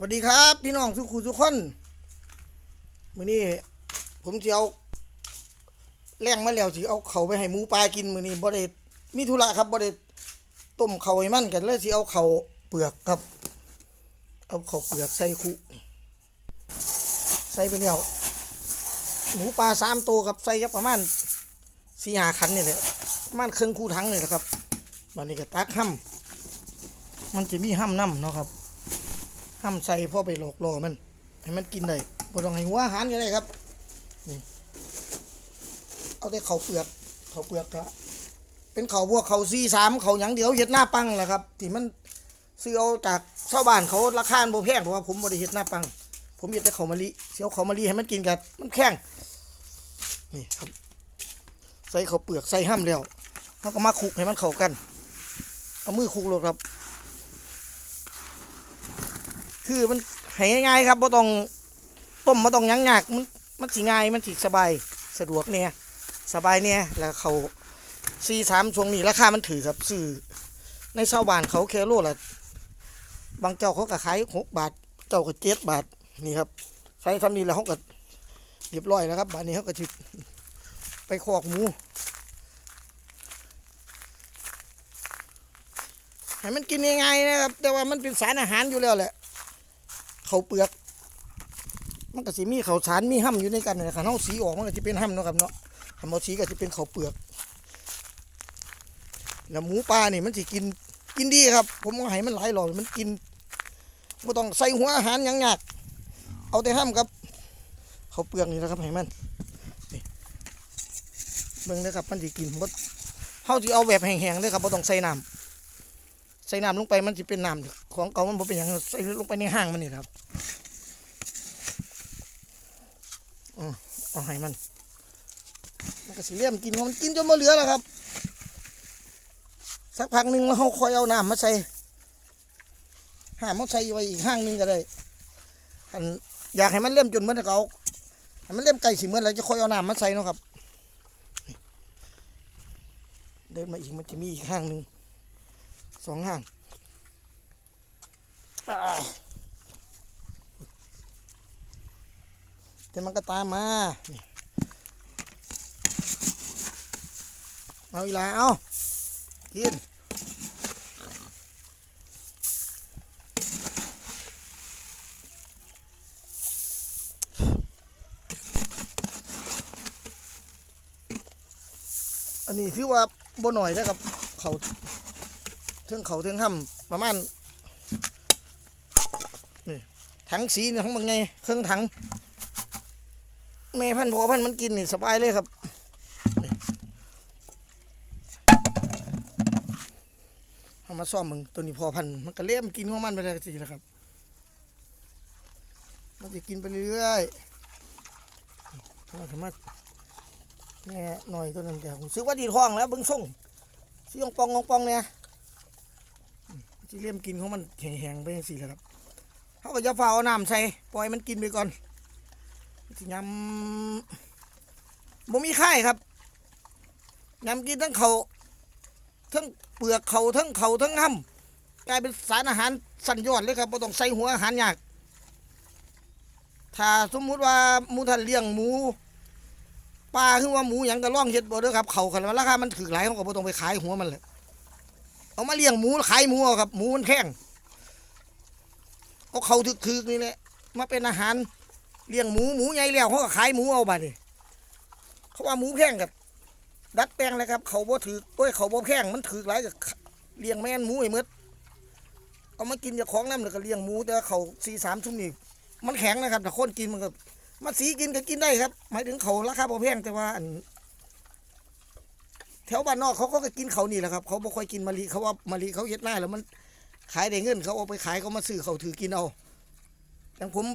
สวัสดีครับพี่น้องทุกคู่ทุกคนมื้อนี้ผมจะเอาแรงมาแล้วสิเอาเขาไปให้หมูปลากินมื้อนี้บ่ได้มีธุระครับบ่ได้ต้มเขาให้มันกันเลยสิเอาเขาเปลือกครับ เอาเขาเปลือกใส่คุใส่ไปแล้วหมูปลาสามตัวครับใส่ยักประมาณสี่หาคันนี่แหละประมาณครึ่งคู่ถังนี่แหละครับวันนี้ก็ตักห้ำมันจะมีห้ำน้ำเนาะครับ ห้ามใส่พ่อไปหลอกล่อมัน ให้มันกินได้บ่ต้องให้หัวอาหารก็ได้ครับนี่เอาแต่เขาเปลือกเขาเปลือกก็เป็นเขาพวกเขาซีสามเขาหยังเดียวเห็ดหน้าปังแหละครับที่มันซื้อเอาจากชาวบ้านเขาราคาบ่แพงเพราะว่าผมบ่ได้เห็ดหน้าปัง ผมเห็ดแต่เขามะลิเสียวเขามะลิให้มันกินกันมันแข็งนี่ครับ ใส่เขาเปลือกใส่ห้ามแล้วเขาก็มาคุกให้มันเข้ากันเอามือคุกเลยครับ คือมันให้ง่ายๆครับบ่ต้องต้มบ่ต้องยั้งยากมันมันสิง่ายมันสิสบายสะดวกเนี่ยสบายเนี่ยแล้วเขาซีสามช่วงนี้ราคามันถือครับซื้อในชาวบ้านเขาแค่โลละบางเจ้าเขาก็ขายหกบาท เจ้าก็เจ็ดบาทนี่ครับใช้ทำนี้แล้วเขาก็เรียบร้อยแล้วครับบาทนี้เขาก็จิไปคอกหมูให้มันกินง่ายๆนะครับ แต่ว่ามันเป็นสารอาหารอยู่แล้วแหละ เขาเปลือก มันก็สิมีเขาสารมีห้ำอยู่ในกันนะครับเอาสีออกมันก็จะเป็นห้ำเนาะครับเนาะทำเอาสีก็จะเป็นเขาเปลือก แล้วหมูปลานี่มันสิกินกินดีครับ ผมก็ให้มันหลายหลอดมันกินไม่ต้องใส่หัวอาหารหยังยากเอาแต่ห้ำครับ เขาเปลือกนี่นะครับให้มันเบิ่งนะครับมันสิกินบ่เฮาสิเอาแบบแห้งๆเลยครับบ่ต้องใส่น้ำใส่น้ำลงไปมันสิเป็นน้ำ ของเก่ามันบ่เป็นหยังใส่ลงไปในห้างมันนี่ครับเอาให้มัน มันก็สิเลี่ยมกินของมันกินจนมาเหลือแล้วครับ สักพักหนึ่งเขาคอยเอาน้ำมาใส่ห้ามมันใส่ไว้อีกห้างนึงก็ได้อันอยากให้มันเลี่ยมจนเมื่อเขาให้มันเลี่ยมไก่สิเมื่อนแล้วจะคอยเอาน้ำมาใส่เนาะครับ เดินมาอีกมันจะมีอีกห้างหนึ่งสองห้าง อ่าแต่มันก็ตามมาเอาอีหลาเอากินอันนี้ถือว่าบ่หน่อยนะครับเขาเทิงเขาเทิงห้ำประมาณ ถังสีนี่ทั้งบางไงเครื่องถังแม่พันธุ์พอพันธุ์มันกินนี่สบายเลยครับเอามาซ่อมมึงตัวนี้พอพันธุ์มันก็เลี้ยมกินของมันไปเลยสินะครับ มันจะกินไปเรื่อยๆเอาสามารถแม่หน่อยตัวนั้นแต่ผมซื้อว่าดีท้องแล้วบิ้งส่งซื้อองปององปองเนี่ยจะเลี้ยมกินของมันแห้งๆไปสี่แหละครับ เขาก็จะฝ้าเอาน้ำใส่ปล่อยมันกินไปก่อนสิยำบ่มีค่ครับยำกินทั้งเขาทั้งเปลือกเขาทั้งเขาทั้งห้ำกลายเป็นสารอาหารสัญยอดเลยครับบ่ต้องใส่หัวอาหารยาก ถ้าสมมุติว่าหมูท่านเลี้ยงหมูปลาคือว่าหมูหยังก็ล่องเฮ็ดบ่เด้อครับเขาคันว่าราคามันถือหลายเขาก็บ่ต้องไปขายหัวมันเลยเอามาเลี้ยงหมูขายหมูครับหมูมันแข็ง เอาเขาถึกๆนี่แหละมาเป็นอาหารเลี้ยงหมูหมูใหญ่แล้วเขาก็ขายหมูเอาบัดนี่เขาว่าหมูแพงกับดัดแปลงเลยครับ เขาบ่ถือโอ้ยเขาบ่แพงมันถือหลายกับเลี้ยงแม่นหมูไอ้หมดเอามากินจากของน้ำแล้วก็เลี้ยงหมูแต่เขาสี่สามชุ่มนี่มันแข็งนะครับแต่คนกินมันก็มาสีกินก็กินได้ครับ หมายถึงเขาราคาบ่แพงแต่ว่าอันแถวบ้านนอกเขาก็กินเขานี่แหละครับ เขาบ่ค่อยกินมะลิเขาว่ามะลิเขาเฮ็ดหน้าแล้วมัน ขายได้เงินเขาเอาไปขายเขามาซื้อเขาถือกินเอาอย่างผม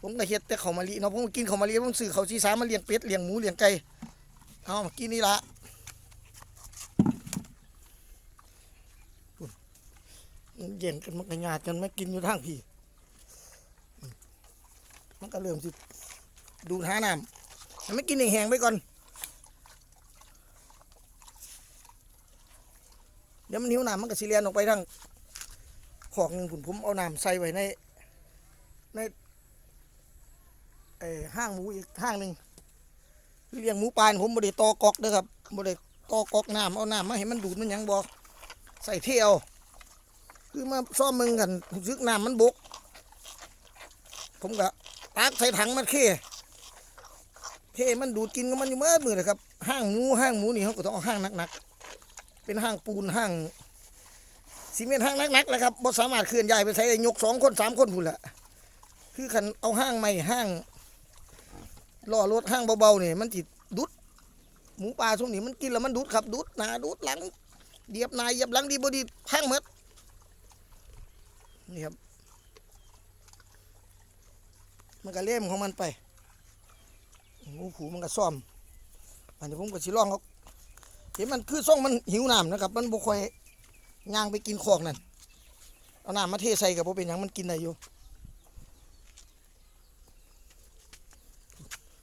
ผมก็เฮ็ดแต่เขามาลีเนาะผมกินเขามาลีผมซื้อเขาชีสามมาเลี้ยงเป็ดเลี้ยงหมูเลี้ยงไก่เอามากินนี่ละมันเย็นกันมันก็หยาดกันไม่กินอยู่ทางพี่ มันก็เริ่มสิดูดหาน้ำให้มันกินแห้งไปก่อน เดี๋ยวมันหิวน้ำมันก็สิเลียนออกไปทางขอกหนึ่งผมผมเอาน้ำใส่ไว้ในในเอห้างหมูอีกห้างหนึ่งคือเลี้ยงหมูปลานผมบ่ได้ตอกอกเด้อครับบ่ได้ตอกอกน้ำเอาน้ำมาให้มันดูดมันยังบอกใส่เที่ยวคือมาซ่อมมึงกันซึกน้ำมันบก ผมก็ตักใส่ถังมันเค่เค่มันดูดกินก็มันอยู่เมื่อมือเลยครับห้างหมูห้างหมูนี่เขาก็ต้องเอาห้างหนักๆ เป็นห้างปูนห้างซีเมนต์ห้างหนักๆแหละครับบ่สามารถเคลื่อนย้ายไปใช้ยกสองคนสามคนพูนละคือขันเอาห้างใหม่ห้างล้อรถห้างเบาๆนี่มันจิตดุดหมูป่าช่วงนี้มันกินแล้วมันดูดครับดูดหนาดูดหลังเหยียบน้าเหยียบหลังดีบดีพังหมดนี่ครับมันก็เล่มของมันไปงูผูมันก็ซ่อมอันนี้ผมก็สิลองเอา ห็นมันคือซ่องมันหิวน้ำนะครับ มันบ่ค่อยย่างไปกินคอกนั่นเอาน้ำมาเทใส่กับบ่เป็นยังมันกินได้อยู่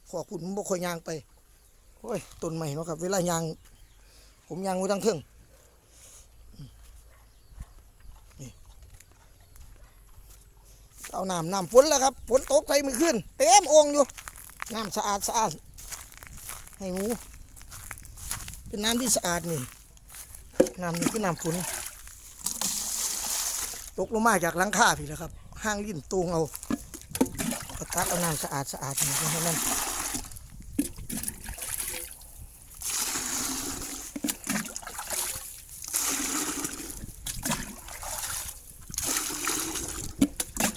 คอกคุณมันบ่ค่อยย่างไปโอ้ยต้นใหม่เนาะครับ เวลาย่าง ผมย่างไว้ทั้งเครื่องนี่เอาน้ำน้ำฝนแล้วครับฝนตกใส่มือขึ้นเต็มองอยู่น้ำสะอาดสะอาดให้หมู เป็นน้ำที่สะอาดนี่น้ำนี่คือน้ำฝนตกลงมาจากหลังคาพี่แล้วครับ ห้างลิ้นตูงเอาก็ตักเอาน้ำสะอาดสะอาดนี่ให้มัน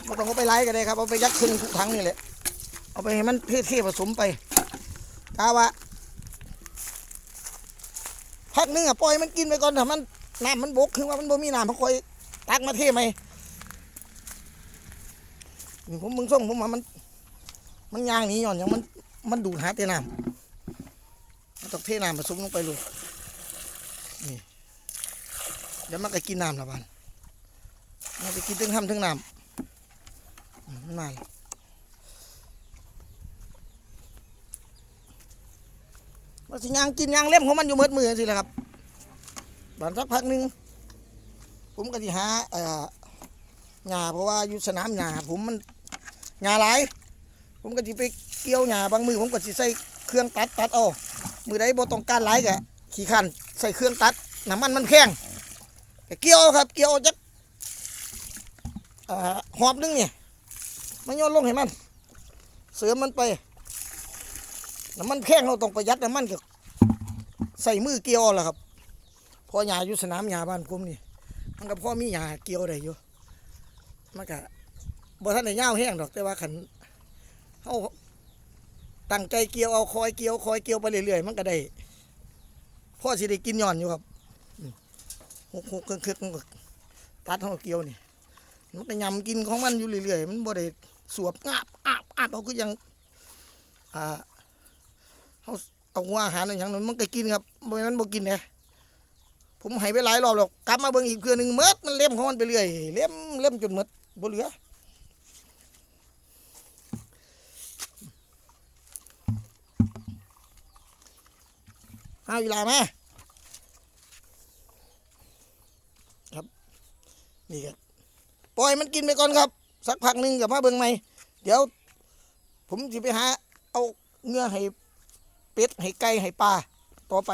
ไม่ต้องเอาไปไล่กันเลยครับ เอาไปยัดขึ้นทุกถังนี่แหละ เอาไปให้มันเทๆผสมไปกาว่า พักหนึงอะปล่อยมันกินไปก่อนถ้ามันน้ำมันบกคือว่ามันบ่มีน้ำเขาคอยตักมาเทไหมนี่ผมมึงส่งผมมามัน มันยางนีหย่อนย่างมันมันดูดหาแต่น้ำมันต้องเทน้ำผสมลงไปเลยนี่เดี๋ยวมันก็กินน้ำละบันมันจะกินทั้งห้ำทั้งน้ำอืมมันมาแล้ว มันสิยางกินยางเล่มของมันอยู่เมืดมือสิแหละครับบานสักพักหนึ่งผมก็สิหาเอ่อหญ้าเพราะว่าอยู่สนามหญ้าผมมันหญ้าหลาย ผมก็สิไปเกี่ยวหญ้าบางมือ ผมก็สิใส่เครื่องตัดตัดเอามือใดบ่ต้องการหลายก็ขี้ขันใส่เครื่องตัดน้ำมันมันแข็งก็เกี่ยวครับ เกี่ยวจักเอ่อหอบนึงเนี่ยมันโยนลงให้มัน เสริมมันไป น้ำมันแข้งเราต้องประหยัดน้ำมันก็ใส่มือเกี่ยวแหละครับพอหญ้าอยู่สนามหญ้าบ้านผมนี่มันก็พอมีหญ้าเกี่ยวได้อยู่มันก็บ่ทันได้ยาวแห้งดอกแต่ว่าขันเฮาตั้งใจเกี่ยวเอาคอยเกี่ยวคอยเกี่ยวไปเรื่อยๆมันก็ได้พ่อสิได้กินย้อนอยู่ครับอืมหกหกเครื่องๆมันก็ตัดเฮาเกี่ยวนี่มันก็ยำกินของมันอยู่เรื่อยๆมันบ่ได้สวบงาบอาบอาบเอาคือยังอ่า เขาเอาอาหารอะไรอย่างนั้นมันก็กินครับบ่แมันบ่กินนี่ยผมให้ไปหลายรอบแล้วกลับมาเบิ่งอีกเพื่อหนึงเมดมันเล่มของมันไปเรื่อยเล่มเล่มจนหมดบ่เหลือเอาเวลามาครับนี่ครับปล่อยมันกินไปก่อนครับ สักพักหนึ่งกับมาเบิ่งใหม่เดี๋ยว ผมจะไปหาเอาเนื้อให้ เป็ดให้ไก่ให้ปลาต่อไป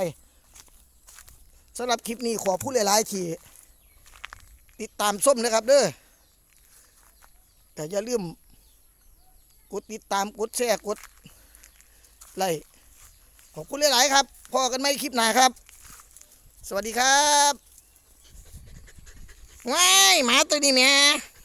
สำหรับคลิปนี้ขอพูดหลายๆทีติดตามส้มนะครับเด้อแต่อย่าลืมกดติดตามกดแชร์กดไลค์ขอบคุณหลายๆครับพอกันไหมคลิปหน้าครับ สวัสดีครับว้ายหมาตัวนี้แม่ย